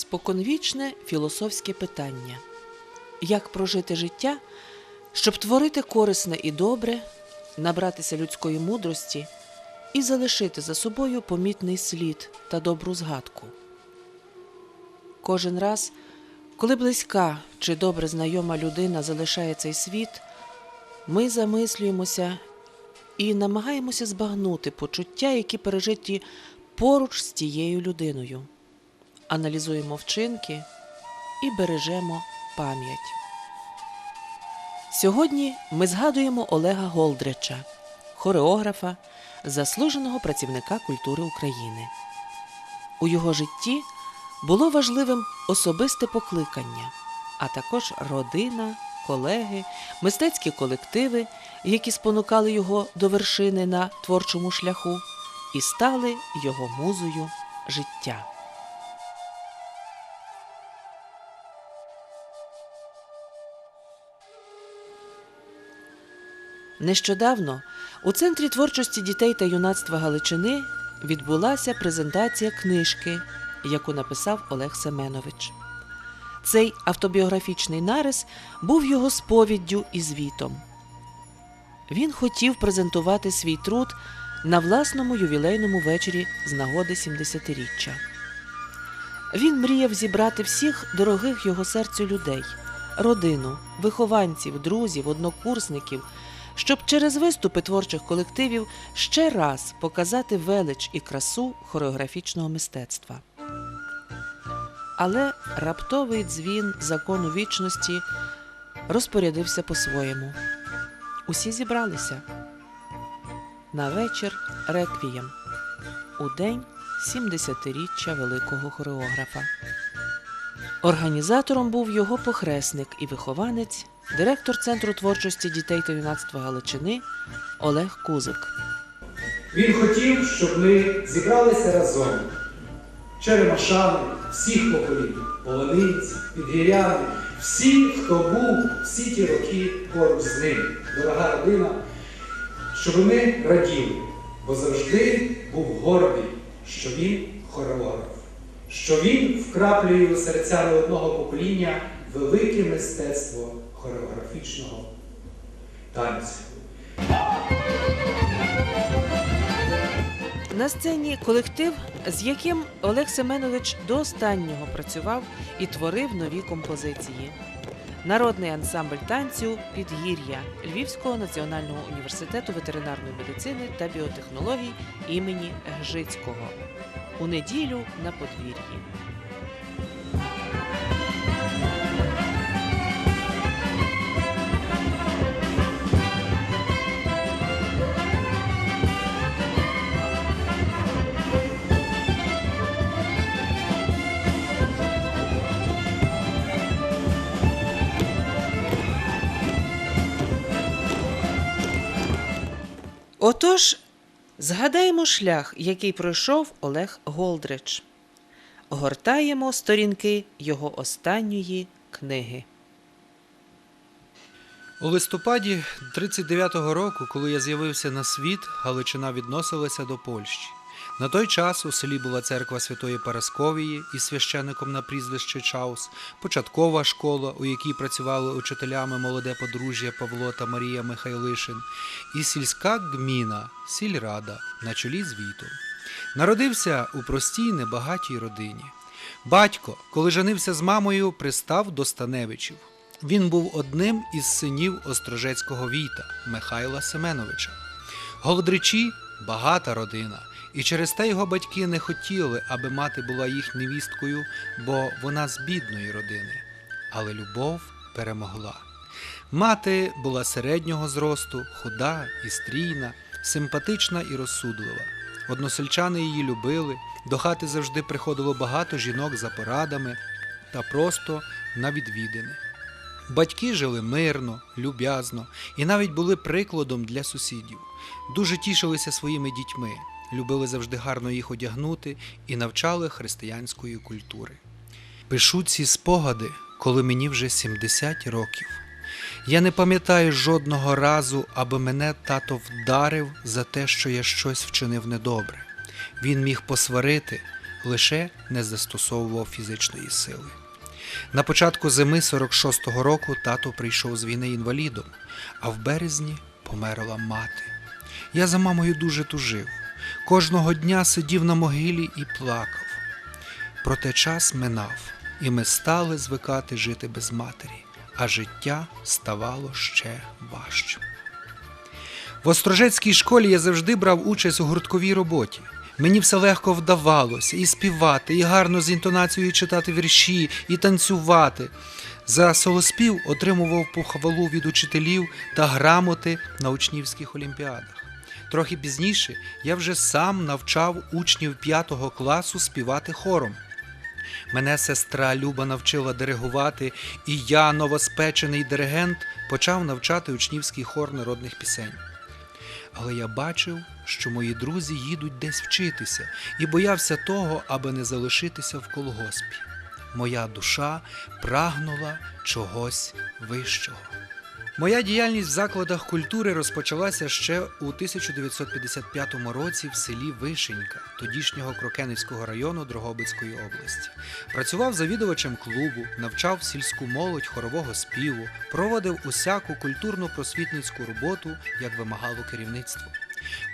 Споконвічне філософське питання. Як прожити життя, щоб творити корисне і добре, набратися людської мудрості і залишити за собою помітний слід та добру згадку. Кожен раз, коли близька чи добре знайома людина залишає цей світ, ми замислюємося і намагаємося збагнути почуття, які пережиті поруч з тією людиною аналізуємо вчинки і бережемо пам'ять. Сьогодні ми згадуємо Олега Голдрича, хореографа, заслуженого працівника культури України. У його житті було важливим особисте покликання, а також родина, колеги, мистецькі колективи, які спонукали його до вершини на творчому шляху і стали його музою життя. Нещодавно у Центрі творчості дітей та юнацтва Галичини відбулася презентація книжки, яку написав Олег Семенович. Цей автобіографічний нарис був його сповіддю і звітом. Він хотів презентувати свій труд на власному ювілейному вечорі з нагоди 70-річчя. Він мріяв зібрати всіх дорогих його серцю людей, родину, вихованців, друзів, однокурсників, щоб через виступи творчих колективів ще раз показати велич і красу хореографічного мистецтва. Але раптовий дзвін закону вічності розпорядився по-своєму. Усі зібралися на вечір реквієм у день 70-річчя великого хореографа. Організатором був його похресник і вихованець, директор Центру творчості дітей та юнацтва Галичини Олег Кузик. Він хотів, щоб ми зібралися разом. Черемашани, всіх поколінь, полонинці, підгіряни, всі, хто був всі ті роки поруч з ним, дорога родина, щоб ми раділи, бо завжди був гордий, що він хореограф, що він вкраплює у серця не одного покоління велике мистецтво хореографічного танцю. На сцені колектив, з яким Олег Семенович до останнього працював і творив нові композиції. Народний ансамбль танцю Підгір'я Львівського національного університету ветеринарної медицини та біотехнологій імені Гжицького. У неділю на подвір'ї. Отож, згадаємо шлях, який пройшов Олег Голдрич. Гортаємо сторінки його останньої книги. У листопаді 39-го року, коли я з'явився на світ, Галичина відносилася до Польщі. На той час у селі була церква Святої Парасковії із священником на прізвище Чаус, початкова школа, у якій працювали учителями молоде подружжя Павло та Марія Михайлишин, і сільська гміна, сільрада на чолі з Вітом. Народився у простій небагатій родині. Батько, коли женився з мамою, пристав до Станевичів. Він був одним із синів острожецького війта Михайла Семеновича. Голдричі багата родина, і через те його батьки не хотіли, аби мати була їх невісткою, бо вона з бідної родини. Але любов перемогла. Мати була середнього зросту, худа і стрійна, симпатична і розсудлива. Односельчани її любили, до хати завжди приходило багато жінок за порадами та просто на відвідини. Батьки жили мирно, люб'язно і навіть були прикладом для сусідів. Дуже тішилися своїми дітьми, любили завжди гарно їх одягнути і навчали християнської культури. Пишу ці спогади, коли мені вже 70 років. Я не пам'ятаю жодного разу, аби мене тато вдарив за те, що я щось вчинив недобре. Він міг посварити, лише не застосовував фізичної сили. На початку зими 46-го року тато прийшов з війни інвалідом, а в березні померла мати. Я за мамою дуже тужив. Кожного дня сидів на могилі і плакав. Проте час минав, і ми стали звикати жити без матері, а життя ставало ще важчим. В Острожецькій школі я завжди брав участь у гуртковій роботі. Мені все легко вдавалося і співати, і гарно з інтонацією читати вірші, і танцювати. За солоспів отримував похвалу від учителів та грамоти на учнівських олімпіадах. Трохи пізніше я вже сам навчав учнів п'ятого класу співати хором. Мене сестра Люба навчила диригувати, і я, новоспечений диригент, почав навчати учнівський хор народних пісень. Але я бачив, що мої друзі їдуть десь вчитися, і боявся того, аби не залишитися в колгоспі. Моя душа прагнула чогось вищого. Моя діяльність в закладах культури розпочалася ще у 1955 році в селі Вишенька, тодішнього Крокенівського району Дрогобицької області. Працював завідувачем клубу, навчав сільську молодь хорового співу, проводив усяку культурно-просвітницьку роботу, як вимагало керівництво.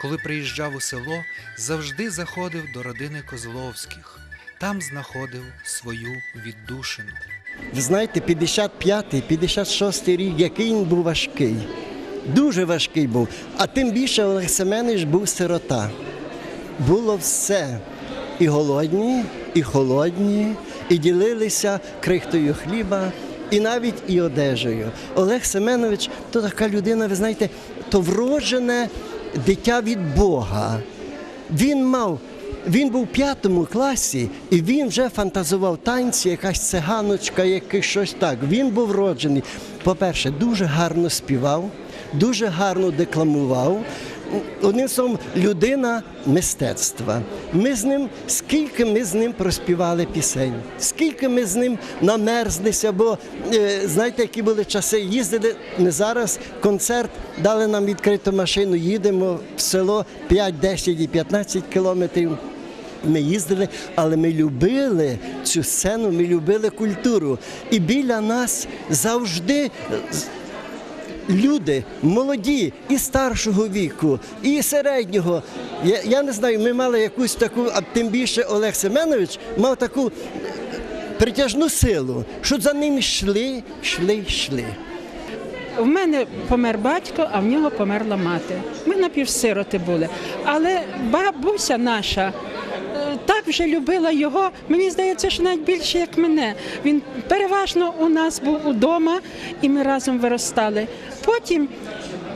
Коли приїжджав у село, завжди заходив до родини Козловських. Там знаходив свою віддушину. Ви знаєте, 55-й, 56-й рік, який він був важкий. Дуже важкий був. А тим більше Олег Семенович був сирота. Було все. І голодні, і холодні, і ділилися крихтою хліба, і навіть і одежею. Олег Семенович то така людина, ви знаєте, то вроджене дитя від Бога. Він мав він був в п'ятому класі, і він вже фантазував танці, якась циганочка, якийсь щось так. Він був роджений. По-перше, дуже гарно співав, дуже гарно декламував. Одним словом, людина мистецтва. Ми з ним, скільки ми з ним проспівали пісень, скільки ми з ним намерзлися, бо е, знаєте, які були часи, їздили не зараз. Концерт дали нам відкриту машину, їдемо в село 5, 10 і 15 кілометрів. Ми їздили, але ми любили цю сцену, ми любили культуру. І біля нас завжди люди молоді і старшого віку, і середнього. Я, я не знаю, ми мали якусь таку, а тим більше Олег Семенович мав таку притяжну силу, що за ним йшли, йшли, йшли. У мене помер батько, а в нього померла мати. Ми напівсироти були. Але бабуся наша е, так вже любила його. Мені здається, що навіть більше як мене. Він переважно у нас був удома, і ми разом виростали. Потім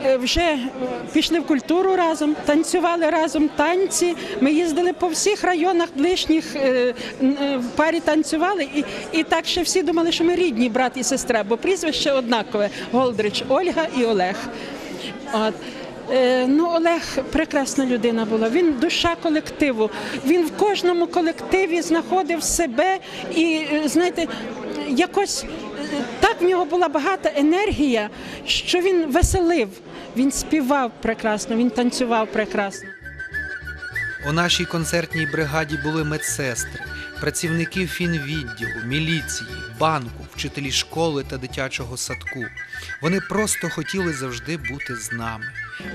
е, вже е, пішли в культуру разом, танцювали разом танці. Ми їздили по всіх районах ближніх е, е, в парі танцювали, і, і так ще всі думали, що ми рідні брат і сестра, бо прізвище однакове Голдрич Ольга і Олег. От. Е, Ну, Олег прекрасна людина була. Він душа колективу. Він в кожному колективі знаходив себе і, е, знаєте, якось е, так в нього була багата енергія, що він веселив. Він співав прекрасно, він танцював прекрасно. У нашій концертній бригаді були медсестри, працівники фінвідділу, міліції, банку, вчителі школи та дитячого садку. Вони просто хотіли завжди бути з нами.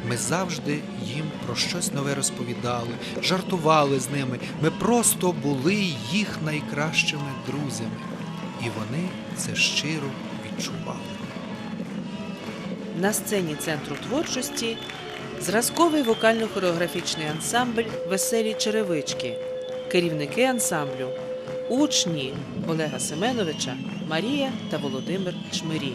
Ми завжди їм про щось нове розповідали, жартували з ними. Ми просто були їх найкращими друзями. І вони це щиро відчували. На сцені центру творчості зразковий вокально-хореографічний ансамбль Веселі черевички, керівники ансамблю, учні Олега Семеновича, Марія та Володимир Чмирі.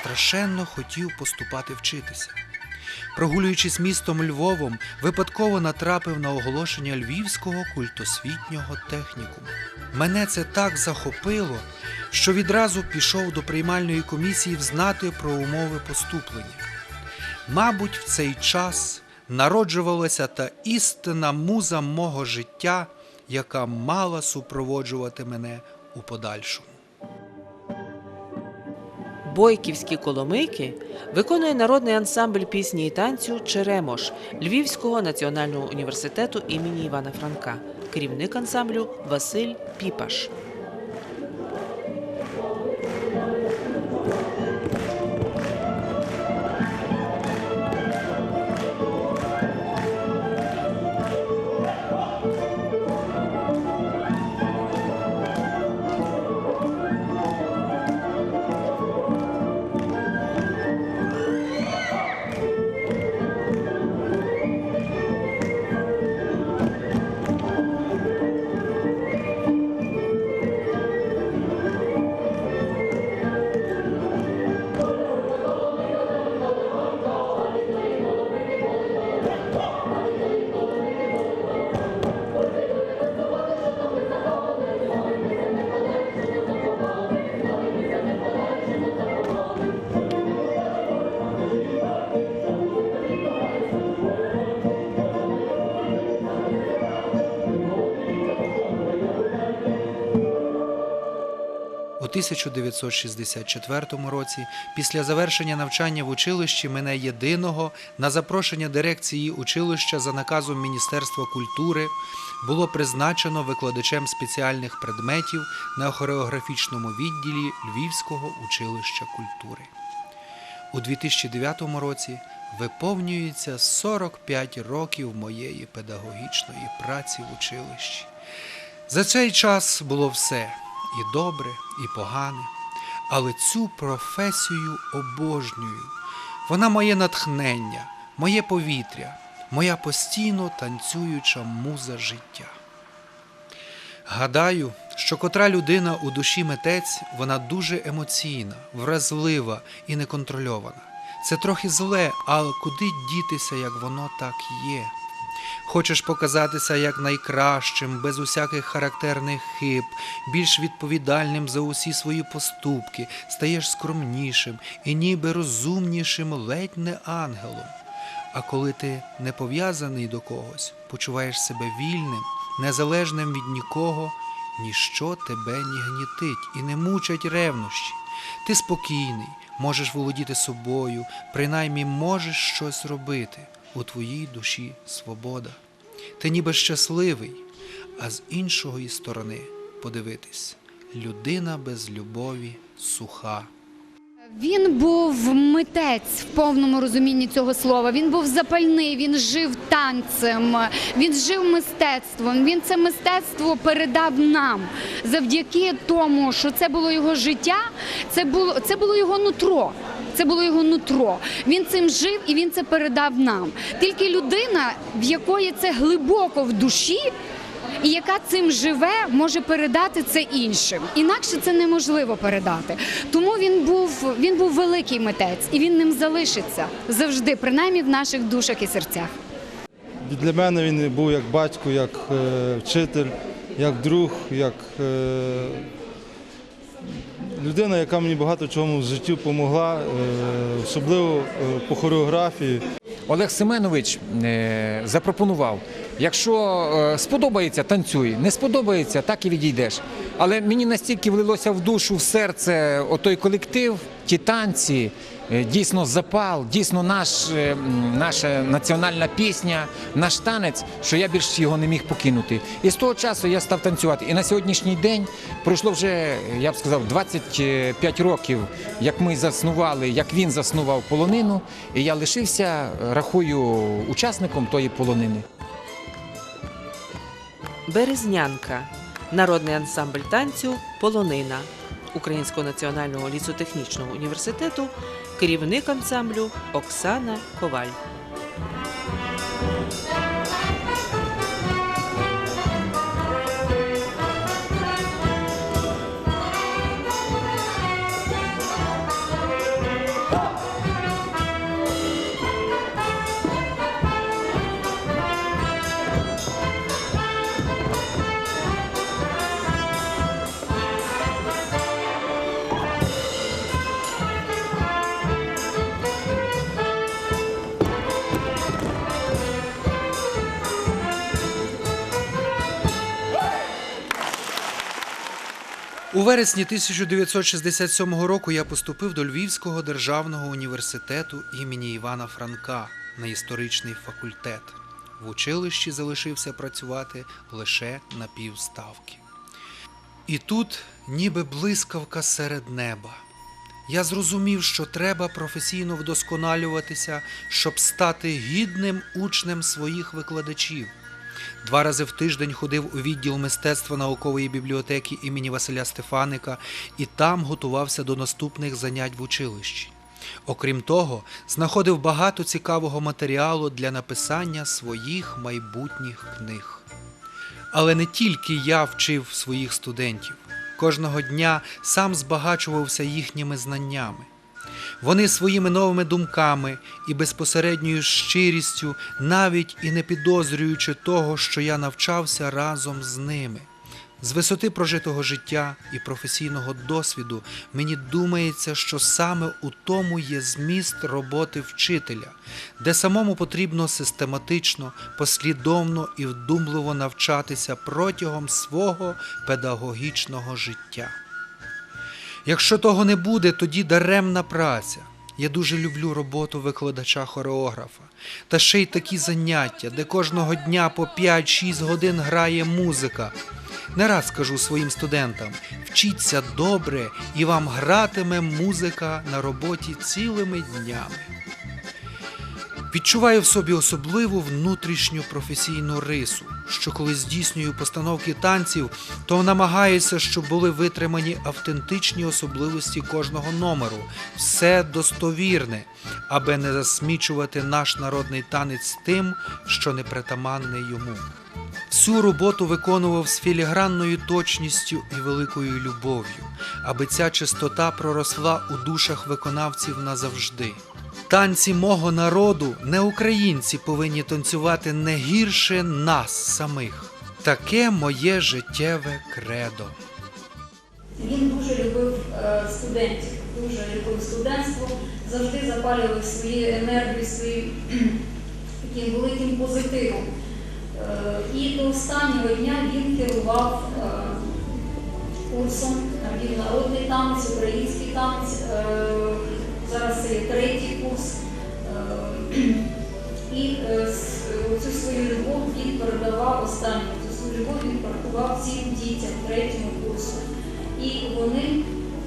Страшенно хотів поступати вчитися. Прогулюючись містом Львовом, випадково натрапив на оголошення Львівського культосвітнього технікуму. Мене це так захопило, що відразу пішов до приймальної комісії взнати про умови поступлення. Мабуть, в цей час народжувалася та істинна муза мого життя, яка мала супроводжувати мене у подальшому. Бойківські коломийки виконує народний ансамбль пісні і танцю Черемош Львівського національного університету імені Івана Франка, керівник ансамблю Василь Піпаш. 1964 році, після завершення навчання в училищі, мене єдиного на запрошення дирекції училища за наказом Міністерства культури було призначено викладачем спеціальних предметів на хореографічному відділі Львівського училища культури. У 2009 році виповнюється 45 років моєї педагогічної праці в училищі. За цей час було все і добре, і погане, але цю професію обожнюю. Вона моє натхнення, моє повітря, моя постійно танцююча муза життя. Гадаю, що котра людина у душі митець, вона дуже емоційна, вразлива і неконтрольована. Це трохи зле, але куди дітися, як воно так є? Хочеш показатися як найкращим, без усяких характерних хиб, більш відповідальним за усі свої поступки, стаєш скромнішим і ніби розумнішим ледь не ангелом. А коли ти не пов'язаний до когось, почуваєш себе вільним, незалежним від нікого, ніщо тебе не гнітить і не мучать ревнощі. Ти спокійний, можеш володіти собою, принаймні можеш щось робити. У твоїй душі свобода. Ти ніби щасливий, а з іншої сторони подивитись людина без любові суха. Він був митець в повному розумінні цього слова. Він був запальний, він жив танцем, він жив мистецтвом. Він це мистецтво передав нам завдяки тому, що це було його життя, це було це було його нутро. Це було його нутро. Він цим жив і він це передав нам. Тільки людина, в якої це глибоко в душі, і яка цим живе, може передати це іншим. Інакше це неможливо передати. Тому він був він був великий митець, і він ним залишиться завжди, принаймні в наших душах і серцях. Для мене він був як батько, як е, вчитель, як друг, як е, людина, яка мені багато чому в житті допомогла, е, особливо е, по хореографії. Олег Семенович е, запропонував: якщо сподобається, танцюй, не сподобається, так і відійдеш. Але мені настільки влилося в душу, в серце отой колектив, ті танці, дійсно запал, дійсно наш, е, наша національна пісня, наш танець, що я більш його не міг покинути. І з того часу я став танцювати. І на сьогоднішній день пройшло вже, я б сказав, 25 років, як ми заснували, як він заснував полонину, і я лишився, рахую, учасником тої полонини. Березнянка народний ансамбль танцю Полонина Українського національного лісотехнічного університету, керівник ансамблю Оксана Коваль. У вересні 1967 року я поступив до Львівського державного університету імені Івана Франка на історичний факультет. В училищі залишився працювати лише на півставки. І тут, ніби блискавка серед неба. Я зрозумів, що треба професійно вдосконалюватися, щоб стати гідним учнем своїх викладачів. Два рази в тиждень ходив у відділ мистецтва наукової бібліотеки імені Василя Стефаника і там готувався до наступних занять в училищі. Окрім того, знаходив багато цікавого матеріалу для написання своїх майбутніх книг. Але не тільки я вчив своїх студентів. Кожного дня сам збагачувався їхніми знаннями. Вони своїми новими думками і безпосередньою щирістю, навіть і не підозрюючи того, що я навчався разом з ними. З висоти прожитого життя і професійного досвіду мені думається, що саме у тому є зміст роботи вчителя, де самому потрібно систематично, послідовно і вдумливо навчатися протягом свого педагогічного життя. Якщо того не буде, тоді даремна праця. Я дуже люблю роботу викладача хореографа. Та ще й такі заняття, де кожного дня по 5-6 годин грає музика. Не раз кажу своїм студентам: вчіться добре, і вам гратиме музика на роботі цілими днями. Відчуваю в собі особливу внутрішню професійну рису, що коли здійснюю постановки танців, то намагаюся, щоб були витримані автентичні особливості кожного номеру, все достовірне, аби не засмічувати наш народний танець тим, що не притаманне йому. Всю роботу виконував з філігранною точністю і великою любов'ю, аби ця чистота проросла у душах виконавців назавжди. Танці мого народу не українці повинні танцювати не гірше нас самих. Таке моє життєве кредо. Він дуже любив е, студентів, дуже любив студентство, завжди запалював свою енергію, своїм таким великим позитивом. Е, І до останнього дня він керував е, курсом, він народний танець, український танець, зараз це є третій курс. Е, І е, цю свою любов він передавав останню, цю свою любов він передавав всім дітям третьому курсу. І вони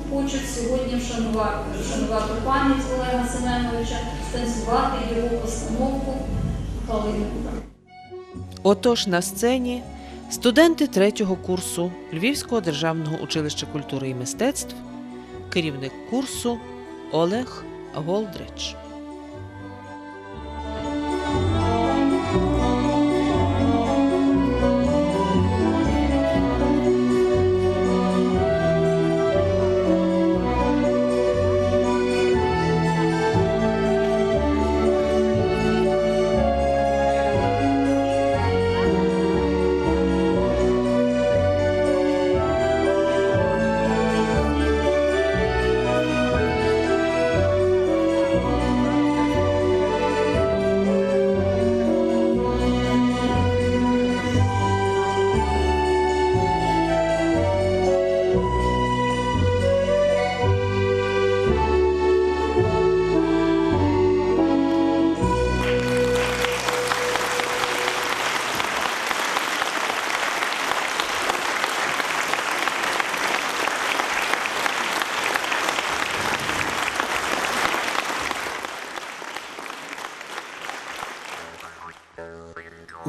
хочуть сьогодні вшанувати, вшанувати пам'ять Олега Семеновича, станцювати його постановку Калинка. Отож на сцені студенти третього курсу Львівського державного училища культури і мистецтв, керівник курсу Олег Голдрич.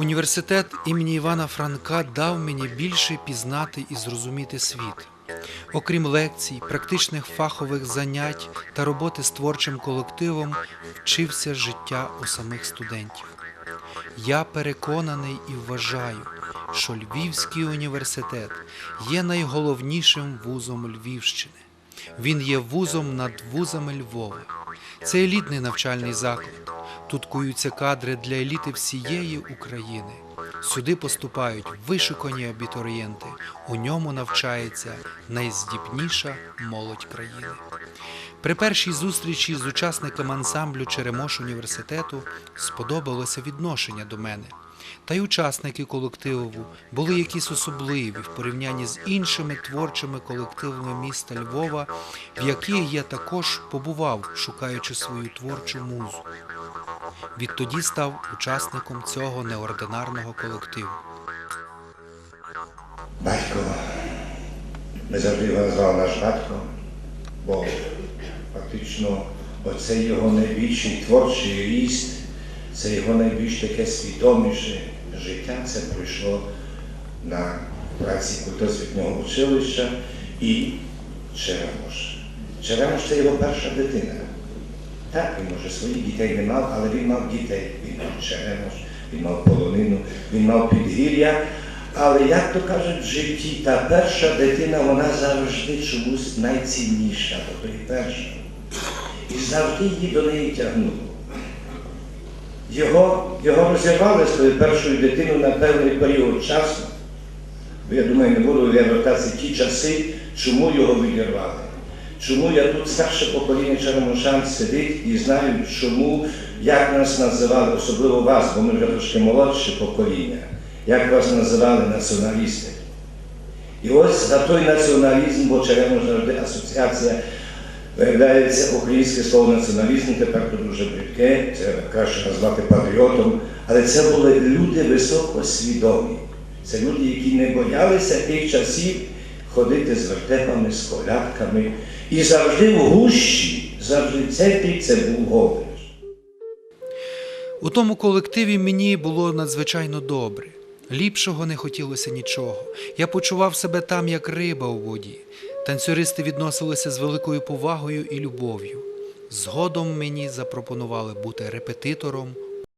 Університет імені Івана Франка дав мені більше пізнати і зрозуміти світ. Окрім лекцій, практичних фахових занять та роботи з творчим колективом, вчився життя у самих студентів. Я переконаний і вважаю, що Львівський університет є найголовнішим вузом Львівщини. Він є вузом над вузами Львова. Це елітний навчальний заклад. Тут куються кадри для еліти всієї України. Сюди поступають вишукані абітурієнти. У ньому навчається найздібніша молодь країни. При першій зустрічі з учасниками ансамблю Черемош університету сподобалося відношення до мене. Та й учасники колективу були якісь особливі в порівнянні з іншими творчими колективами міста Львова, в яких я також побував, шукаючи свою творчу музу. Відтоді став учасником цього неординарного колективу. Батько, ми завжди його назвали наш батько, бо фактично оцей його найбільший творчий ріст, це його найбільш таке свідоміше життя, це пройшло на праці культосвітнього училища і Черемош. Черемош це його перша дитина. Так, він може своїх дітей не мав, але він мав дітей. Він мав Черемош, він мав полонину, він мав підгір'я. Але як то кажуть в житті, та перша дитина, вона завжди чомусь найцінніша, бо то і перша. І завжди її до неї тягнуло. Його, його розірвали з тою першою дитиною на певний період часу. Бо я думаю, не буду вертатися ті часи, чому його відірвали. Чому я тут старше покоління Черемошан сидить і знаю, чому, як нас називали, особливо вас, бо ми вже трошки молодше покоління, як вас називали націоналісти. І ось за той націоналізм, бо Черемош завжди асоціація виявляється українське слово націоналізм, тепер тут дуже бридке, це краще назвати патріотом, але це були люди високосвідомі. Це люди, які не боялися тих часів ходити з вертепами, з колядками. І завжди в гущі, завжди центрі це був Гович. У тому колективі мені було надзвичайно добре. Ліпшого не хотілося нічого. Я почував себе там, як риба у воді. Танцюристи відносилися з великою повагою і любов'ю. Згодом мені запропонували бути репетитором